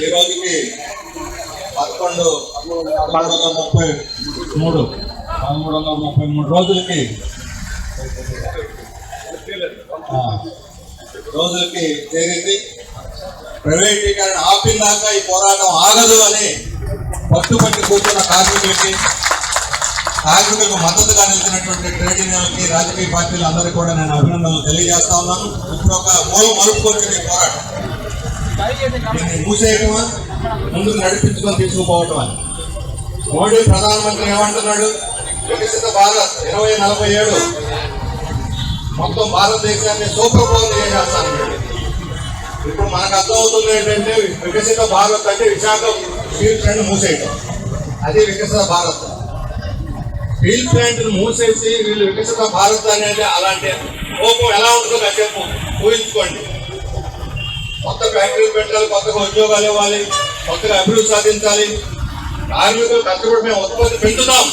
ఈ రోజుకి ముప్పై మూడు పదమూడు వందల ముప్పై మూడు రోజులకి రోజులకి చేరింది ప్రైవేటీకరణ ఆపిందాక ఈ పోరాటం ఆగదు అని పట్టుబట్టి కూర్చున్న కార్మికులకి కార్మికులకు మద్దతుగా నిలిచినటువంటి ట్రేడ్ యూనియన్లకి రాజకీయ పార్టీలు అందరికీ కూడా నేను అభినందనలు తెలియజేస్తా ఉన్నాను. ఇప్పుడు ఒక మూల మలుపుకొచ్చిన పోరాటం. మూసేయటమా ముందుకు నడిపించుకొని తీసుకుపోవటమా మోడీ ప్రధానమంత్రి ఏమంటున్నాడు? వికసిత భారత్ ఇరవై నలభై ఏడు. మొత్తం భారతదేశాన్ని సూపర్ పవర్ ఇప్పుడు మనకు అర్థమవుతుంది ఏంటంటే వికసిత భారత్ అంటే విశాఖ స్టీల్ ప్లాంట్ మూసేయటం. అది వికసిత భారత్. స్టీల్ ప్లాంట్ మూసేసి వీళ్ళు వికసిత భారత్ అనేది అలాంటి కోపం ఎలా ఉంటుందో కాసేపు ఊహించుకోండి. కొత్త ఫ్యాక్టరీలు పెట్టాలి కొత్తగా ఉద్యోగాలు ఇవ్వాలి కొత్తగా అభివృద్ధి సాధించాలి. కార్మికులు కష్టపడి మేము ఉత్పత్తి పెంచుతాం.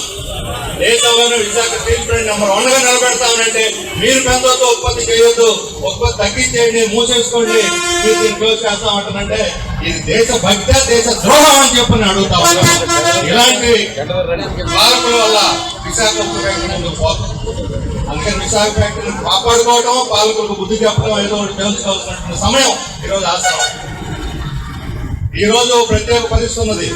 దేశంలోనే విశాఖ స్టీల్ ప్లాంట్ నెంబర్ వన్గా నిలబెడతామంటే మీరు పెంచొద్దు ఉత్పత్తి చేయొద్దు. ఉత్పత్తి తగ్గించేయండి మూసేసుకోండి. మీరు దీన్ని క్లోజ్ చేస్తామంటారంటే ఇది దేశ భక్త దేశ ద్రోహం అని చెప్పి నేను అడుగుతా. ఇలాంటి పాలకుల వల్ల విశాఖ పోతుంది. అందుకని విశాఖ ఫ్యాక్టరీని కాపాడుకోవడం పాలకులకు బుద్ధి చెప్పడం ఏదో ఒకటి తెలుసుకోవాల్సినటువంటి సమయం ఈరోజు ఆసనం ఈ రోజు ప్రత్యేక పరిస్థితున్నది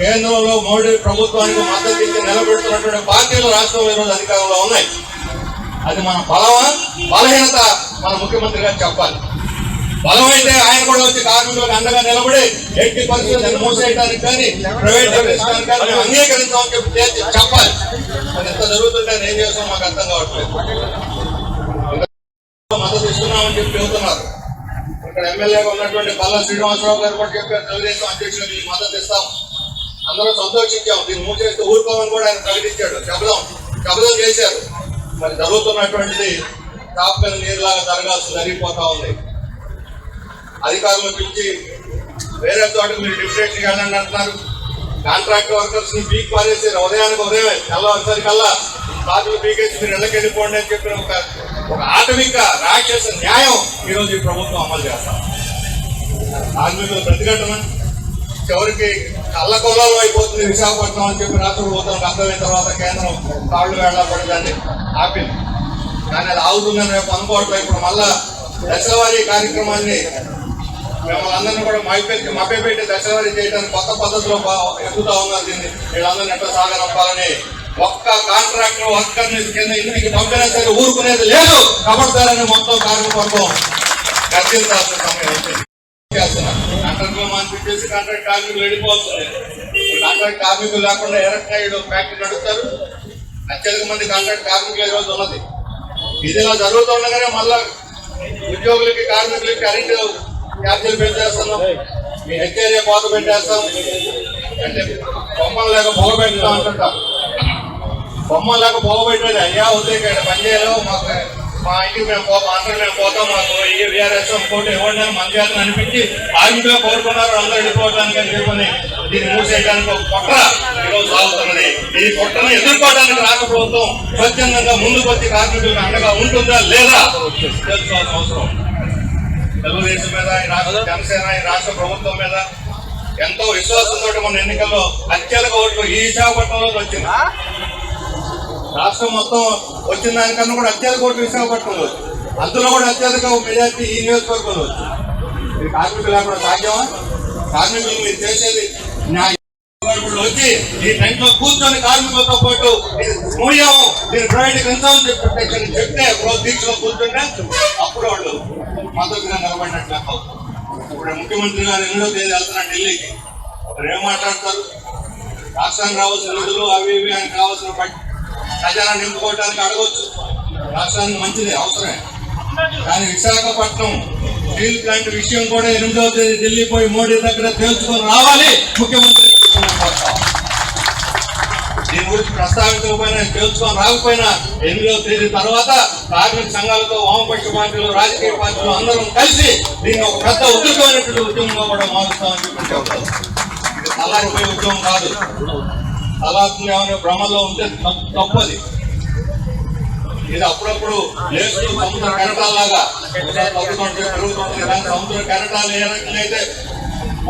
కేంద్రంలో మోడీ ప్రభుత్వానికి మద్దతు ఇచ్చి నిలబెడుతున్నటువంటి పార్టీలు రాష్ట్రంలో ఈరోజు అధికారంలో ఉన్నాయి. అది మన బలమా? బలహీనత మన ముఖ్యమంత్రి గారు చెప్పాలి. బలమైతే ఆయన కూడా వచ్చి కార్మికులకు అండగా నిలబడి ఎట్టి పరిస్థితులను మూసేయడానికి కానీ ప్రైవేట్ కానీ మేము అంగీకరించామని చెప్పి చెప్పాలి. అది ఎంత జరుగుతుంటే ఏం చేస్తాం మాకు అర్థం కావట్లేదు. మద్దతు ఇస్తున్నామని చెప్పి చెబుతున్నారు. ఇక్కడ ఎమ్మెల్యేగా ఉన్నటువంటి పల్లా శ్రీనివాసరావు గారు కూడా చెప్పారు తెలుగుదేశం అధ్యక్షులకు ఈ మద్దతు ఇస్తాం. అందరూ సంతోషించాం. దీన్ని మూసేస్తే ఊరుకోమని కూడా ఆయన ప్రకటించాడు. శబ్దం శబ్దం చేశారు. మరి జరుగుతున్నటువంటిది టాప్ మీద నీరులాగా జరగాల్సి జరిగిపోతా ఉంది. అధికారులను పిలిచి వేరే చోటకు మీరు డిఫరెంట్ కానీ అని అంటున్నారు. కాంట్రాక్ట్ వర్కర్స్ని పీక్ పారేసి ఉదయానికి ఉదయమే తెల్లవారుసరికల్లా కార్డులు పీకేసి మీరు ఇళ్ళకి వెళ్ళిపోండి అని చెప్పిన ఒక ఒక ఆటవిక రాక్షస న్యాయం ఈరోజు ఈ ప్రభుత్వం అమలు చేస్తాం. కార్మికులు ప్రతిఘటన చివరికి కళ్ళ కొల్లాలు అయిపోతుంది విశాఖపట్నం అని చెప్పి రాత్రులు పోతాం అర్థమైన తర్వాత కేంద్రం కాళ్ళు వేళ్ళపడి పడదాన్ని ఆపింది కానీ అది ఆగుతుందని రేపు అనుకోవట్లేదు ఇప్పుడు మళ్ళా దశవారీ కార్యక్రమాన్ని మిమ్మల్ని అందరినీ కూడా మైపెట్టి మభ్యపెట్టి దశవారీ చేయడానికి కొత్త పద్ధతిలో బా- ఎదుగుతా ఉన్నారు దీన్ని. వీళ్ళందరినీ ఎట్లా సాగనంపాలని ఒక్క కాంట్రాక్టర్ వర్కర్ని కింద ఇంటికి పంపినా సరే ఊరుకునేది లేదు. కబడతారని మొత్తం కార్మిక వర్గం గర్జించాల్సిన సమయం చేస్తున్నారు కాంట్రాక్టులు మానిపించేసి కాంట్రాక్ట్ కార్మికులు వెళ్ళిపోతుంది కాంట్రాక్ట్ కార్మికులు లేకుండా ఎరక్నాయుడు ఫ్యాక్టరీ నడుపుతారు. అత్యధిక మంది కాంట్రాక్ట్ కార్మికులు ఈరోజు ఉన్నది. ఇది ఇలా జరుగుతుండగానే మళ్ళా ఉద్యోగులకి కార్మికులకి కరెంటు ఛార్జీలు పెంచేస్తున్నాం మీ హెచ్ఏరియా కోత పెట్టేస్తాం. అంటే బొమ్మలు లేక పొగ పెడతాం అంటుంటాం. బొమ్మ లేక పొగ పెట్టేది అయ్యా వద్దు ఇక్కడ పని చేయలేవు. మాకు మా ఇంటికి మేము పో మా అందరం మేము పోతాం. మాకు ఈ విఆర్ఎస్ కోటి ఇవ్వండి అని మన చేతను అనిపించి కార్మికులు కోరుకున్నారు. అందరూ వెళ్ళిపోవడానికి అని చెప్పని దీన్ని మూసేయడానికి ఒక కుట్ర ఈరోజు సాగుతున్నది. ఈ కుట్రను ఎదుర్కోవడానికి రాష్ట్ర ప్రభుత్వం స్వచ్ఛందంగా ముందుకు వచ్చి కార్మికులకు అండగా ఉంటుందా లేదా? తెలుసుకోవాల్సిన అవసరం. తెలుగుదేశం మీద ఈ రాష్ట్ర జనసేన ఈ రాష్ట్ర ప్రభుత్వం మీద ఎంతో విశ్వాసంతో మన ఎన్నికల్లో. అత్యధిక ఓట్లు ఈ విశాఖపట్నంలో వచ్చింది. రాష్ట్రం మొత్తం వచ్చిన దానికన్నా కూడా అత్యధిక ఓట్లు విశాఖపట్నంలో అందులో కూడా అత్యధిక మెజార్టీ ఈ నియోజకవర్గంలో వచ్చింది. ఇది కార్మికులు లేకుండా సాధ్యమా? కార్మికులు మీరు చేసేది వచ్చి ఈ టెంట్లో కూర్చొని కార్మికులతో పాటు ఇది మూల్యం దీని ప్రైవేట్ కన్సర్న్ చెప్పి చెప్తే ఒక దీక్షలో కూర్చుంటే అప్పుడు వాళ్ళు మద్దతుగా నిలబడినట్లు లెక్క ఇప్పుడు ముఖ్యమంత్రి గారు ఎన్నో తేదీ వెళ్తున్నారు ఢిల్లీకి. ఏం మాట్లాడతారు? రాష్ట్రానికి రావాల్సిన నిధులు అవి ఇవి ఆయనకు కావాల్సిన బట్ ఖజానా నింపుకోవడానికి అడగవచ్చు రాష్ట్రానికి మంచిది అవసరమే. కానీ విశాఖపట్నం స్టీల్ ప్లాంట్ విషయం కూడా ఎనిమిదవ తేదీ ఢిల్లీ పోయి మోడీ దగ్గర తేల్చుకొని రావాలి ముఖ్యమంత్రి దీని గురించి ప్రస్తావించకపోయినా తెలుసుకొని రాకపోయినా ఎనిమిదవ తేదీ తర్వాత కార్మిక సంఘాలతో వామపక్ష పార్టీలు రాజకీయ పార్టీలు అందరం కలిసి దీన్ని ఒక పెద్ద ఉద్యోగమైనటువంటి ఉద్యమంగా కూడా మారుస్తామని చెప్పి చెబుతాం ఇది ఉద్యమం కాదు. తలారుతుంది ఏమైనా భ్రమలో ఉంటే తప్పది. ఇది అప్పుడప్పుడు లేస్తూ సముద్ర కెరటాలాగా ఒకసారి తగ్గుతుంటే పెరుగుతుంటుంది సముద్ర కెరటాలు ఏ రకంగా అయితే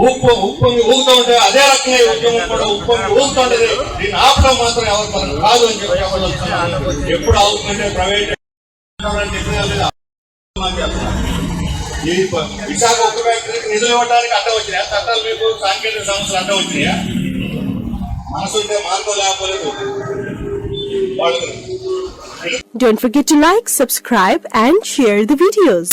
ఉప్పు ఉప్పొంగి ఊగుతూ ఉంటే అదే రకంగా ఉద్యమం కూడా ఉప్పొంగి ఊగుతూ ఉంటది. దీన్ని ఆపడం మాత్రం ఎవరు మనం కాదు అని చెప్పి చెప్పగలుగుతున్నాను ఎప్పుడు అవుతుందంటే ప్రైవేట్ ఈ విశాఖ ఉక్కు ఫ్యాక్టరీకి నిధులు ఇవ్వడానికి అడ్డం వచ్చినాయా? చట్టాలు మీకు సాంకేతిక సమస్యలు అడ్డం వచ్చినాయా? మనసు ఉంటే మార్గం లేకపోలేదు. వాళ్ళు Don't forget to like, subscribe and share the videos.